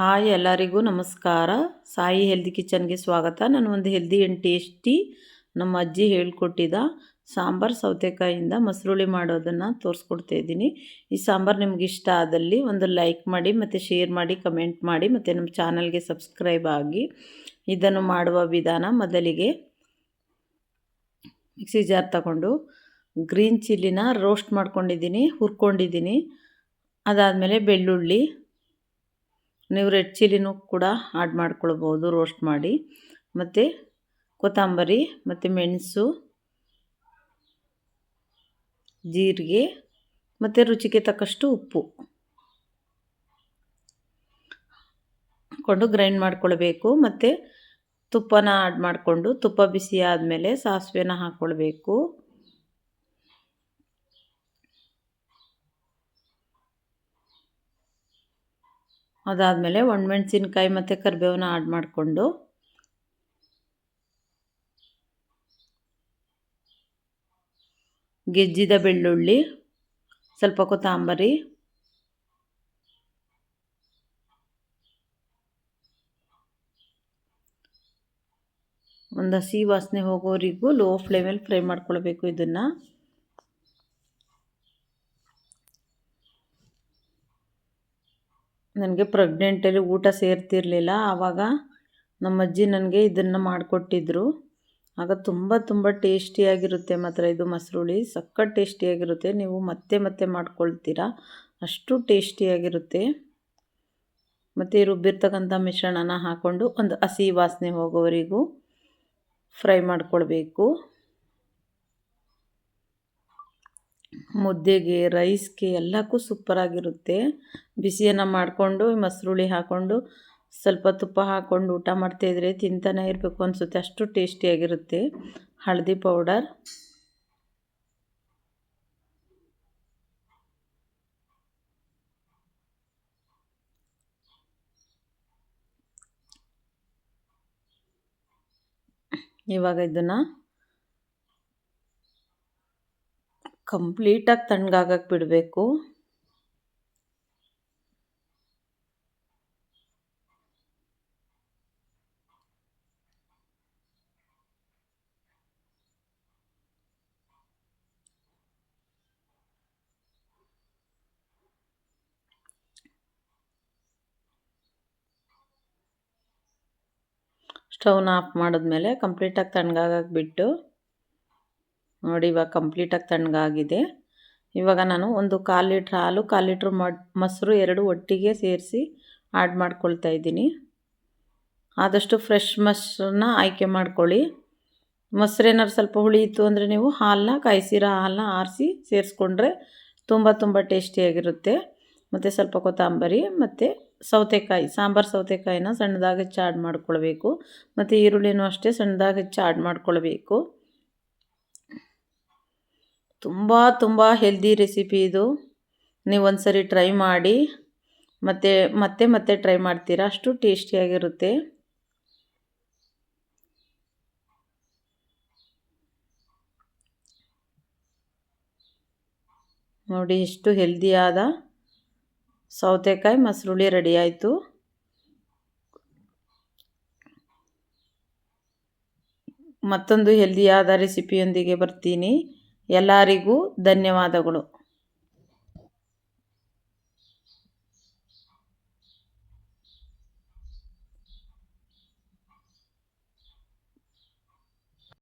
Hi ಎಲ್ಲರಿಗೂ ನಮಸ್ಕಾರ. Sai healthy ಕಿಚನ್ಗೆ ಸ್ವಾಗತ. ನಾನು ಒಂದು ಹೆಲ್ದಿ ಆ್ಯಂಡ್ ಟೇಸ್ಟಿ ನಮ್ಮ ಅಜ್ಜಿ ಹೇಳ್ಕೊಟ್ಟಿದ್ದ ಸಾಂಬಾರು ಸೌತೆಕಾಯಿಂದ ಮಸರುಳಿ ಮಾಡೋದನ್ನು ತೋರಿಸ್ಕೊಡ್ತಾ ಇದ್ದೀನಿ. ಈ ಸಾಂಬಾರು ನಿಮ್ಗೆ ಇಷ್ಟ ಆದಲ್ಲಿ ಒಂದು ಲೈಕ್ ಮಾಡಿ, ಮತ್ತು ಶೇರ್ ಮಾಡಿ ಕಮೆಂಟ್ ಮಾಡಿ, ಮತ್ತು ನಮ್ಮ ಚಾನಲ್ಗೆ ಸಬ್ಸ್ಕ್ರೈಬ್ ಆಗಿ ಇದನ್ನು ಮಾಡುವ ವಿಧಾನ ಮೊದಲಿಗೆ ಮಿಕ್ಸಿ ಜಾರ್ ತಗೊಂಡು ಗ್ರೀನ್ ಚಿಲ್ಲಿನ ರೋಸ್ಟ್ ಮಾಡ್ಕೊಂಡಿದ್ದೀನಿ, ಹುರ್ಕೊಂಡಿದ್ದೀನಿ. ಅದಾದಮೇಲೆ ಬೆಳ್ಳುಳ್ಳಿ ನೀವು ರೆಡ್ ಚಿಲ್ಲಿನೂ ಕೂಡ ಆ್ಯಡ್ ಮಾಡ್ಕೊಳ್ಬೋದು ರೋಸ್ಟ್ ಮಾಡಿ. ಮತ್ತು ಕೊತ್ತಂಬರಿ, ಮತ್ತು ಮೆಣಸು, ಜೀರಿಗೆ, ಮತ್ತು ರುಚಿಗೆ ತಕ್ಕಷ್ಟು ಉಪ್ಪು. ಕೊಂಡು ಗ್ರೈಂಡ್ ಮಾಡ್ಕೊಳ್ಬೇಕು, ಮತ್ತು ತುಪ್ಪನ ಆ್ಯಡ್ ಮಾಡಿಕೊಂಡು ತುಪ್ಪ ಬಿಸಿ ಆದಮೇಲೆ ಸಾಸಿವೆನ ಹಾಕ್ಕೊಳ್ಬೇಕು ಅದಾದಮೇಲೆ ಒಣಮೆಣ್ಸಿನ್ಕಾಯಿ ಮತ್ತು ಕರಿಬೇವನ್ನ ಆಡ್ ಮಾಡಿಕೊಂಡು ಗೆಜ್ಜಿದ ಬೆಳ್ಳುಳ್ಳಿ, ಸ್ವಲ್ಪ ಕೊತ್ತಂಬರಿ, ಒಂದು ಹಸಿ ವಾಸನೆ ಹೋಗೋರಿಗೂ ಲೋ ಫ್ಲೇಮಲ್ಲಿ ಫ್ರೈ ಮಾಡ್ಕೊಳ್ಬೇಕು ಇದನ್ನು. ನನಗೆ ಪ್ರೆಗ್ನೆಂಟಲ್ಲಿ ಊಟ ಸೇರ್ತಿರಲಿಲ್ಲ, ಆವಾಗ ನಮ್ಮ ಅಜ್ಜಿ ನನಗೆ ಇದನ್ನು ಮಾಡಿಕೊಟ್ಟಿದ್ರು. ಆಗ ತುಂಬ ತುಂಬ ಟೇಸ್ಟಿಯಾಗಿರುತ್ತೆ ಮಾತ್ರ ಇದು ಮಸರುಳಿ ಸಕ್ಕತ್ ಟೇಸ್ಟಿಯಾಗಿರುತ್ತೆ ನೀವು ಮತ್ತೆ ಮತ್ತೆ ಮಾಡ್ಕೊಳ್ತೀರಾ, ಅಷ್ಟು ಟೇಸ್ಟಿಯಾಗಿರುತ್ತೆ ಮತ್ತು ರುಬ್ಬಿರ್ತಕ್ಕಂಥ ಮಿಶ್ರಣನ ಹಾಕ್ಕೊಂಡು ಒಂದು ಹಸಿ ವಾಸನೆ ಹೋಗೋವರೆಗೂ ಫ್ರೈ ಮಾಡ್ಕೊಳ್ಬೇಕು. ಮುದ್ದೆಗೆ, ರೈಸ್ಗೆ ಎಲ್ಲಕ್ಕೂ ಸೂಪರಾಗಿರುತ್ತೆ. ಬಿಸಿಯನ್ನು ಮಾಡಿಕೊಂಡು ಮೊಸರುಳಿ ಹಾಕ್ಕೊಂಡು ಸ್ವಲ್ಪ ತುಪ್ಪ ಹಾಕ್ಕೊಂಡು ಊಟ ಮಾಡ್ತಾಯಿದ್ರೆ ತಿಂತಾನೆ ಇರಬೇಕು ಅನಿಸುತ್ತೆ. ಅಷ್ಟು ಟೇಸ್ಟಿಯಾಗಿರುತ್ತೆ. ಹಳದಿ ಪೌಡರ್. ಇವಾಗ ಇದನ್ನು ಕಂಪ್ಲೀಟಾಗಿ ತಣ್ಣಗಾಗಕ್ಕೆ ಬಿಡಬೇಕು. ಸ್ಟವ್ನ ಆಫ್ ಮಾಡಿದ್ಮೇಲೆ ಕಂಪ್ಲೀಟಾಗಿ ತಣ್ಣಗಾಗಕ್ಕೆ ಬಿಟ್ಟು ನೋಡಿ, ಇವಾಗ ಕಂಪ್ಲೀಟಾಗಿ ತಣ್ಣಗಾಗಿದೆ. ಇವಾಗ ನಾನು ಒಂದು ಕಾಲು ಲೀಟ್ರ್ ಹಾಲು, ಕಾಲು ಲೀಟ್ರ್ ಮೊಸರು ಎರಡು ಒಟ್ಟಿಗೆ ಸೇರಿಸಿ ಆಡ್ ಮಾಡ್ಕೊಳ್ತಾ ಇದ್ದೀನಿ. ಆದಷ್ಟು ಫ್ರೆಶ್ ಮೊಸರನ್ನ ಆಯ್ಕೆ ಮಾಡ್ಕೊಳ್ಳಿ. ಮೊಸರೇನಾದ್ರು ಸ್ವಲ್ಪ ಹುಳಿ ಇತ್ತು ಅಂದರೆ ನೀವು ಹಾಲನ್ನ ಕಾಯಿಸಿರೋ ಹಾಲನ್ನ ಆರಿಸಿ ಸೇರಿಸ್ಕೊಂಡ್ರೆ ತುಂಬ ತುಂಬ ಟೇಸ್ಟಿಯಾಗಿರುತ್ತೆ ಮತ್ತು ಸ್ವಲ್ಪ ಕೊತ್ತಂಬರಿ, ಮತ್ತು ಸೌತೆಕಾಯಿ, ಸಾಂಬಾರು ಸೌತೆಕಾಯಿನ ಸಣ್ಣದಾಗಿ ಹೆಚ್ಚು ಆಡ್ ಮಾಡ್ಕೊಳ್ಬೇಕು. ಮತ್ತು ಈರುಳ್ಳಿನೂ ಅಷ್ಟೇ ಸಣ್ಣದಾಗಿ ಹೆಚ್ಚು ಆಡ್ ಮಾಡ್ಕೊಳ್ಬೇಕು. ತುಂಬ ತುಂಬ ಹೆಲ್ದಿ ರೆಸಿಪಿ ಇದು. ನೀವು ಒಂದು ಸರಿ ಟ್ರೈ ಮಾಡಿ. ಮತ್ತೆ ಮತ್ತೆ ಮತ್ತೆ ಟ್ರೈ ಮಾಡ್ತೀರಾ? ಅಷ್ಟು ಟೇಸ್ಟಿಯಾಗಿರುತ್ತೆ ನೋಡಿ ಎಷ್ಟು ಹೆಲ್ದಿಯಾದ ಸೌತೆಕಾಯಿ ಮಸರುಳಿ ರೆಡಿ ಆಯಿತು. ಮತ್ತೊಂದು ಹೆಲ್ದಿಯಾದ ರೆಸಿಪಿಯೊಂದಿಗೆ ಬರ್ತೀನಿ. ಎಲ್ಲರಿಗೂ ಧನ್ಯವಾದಗಳು.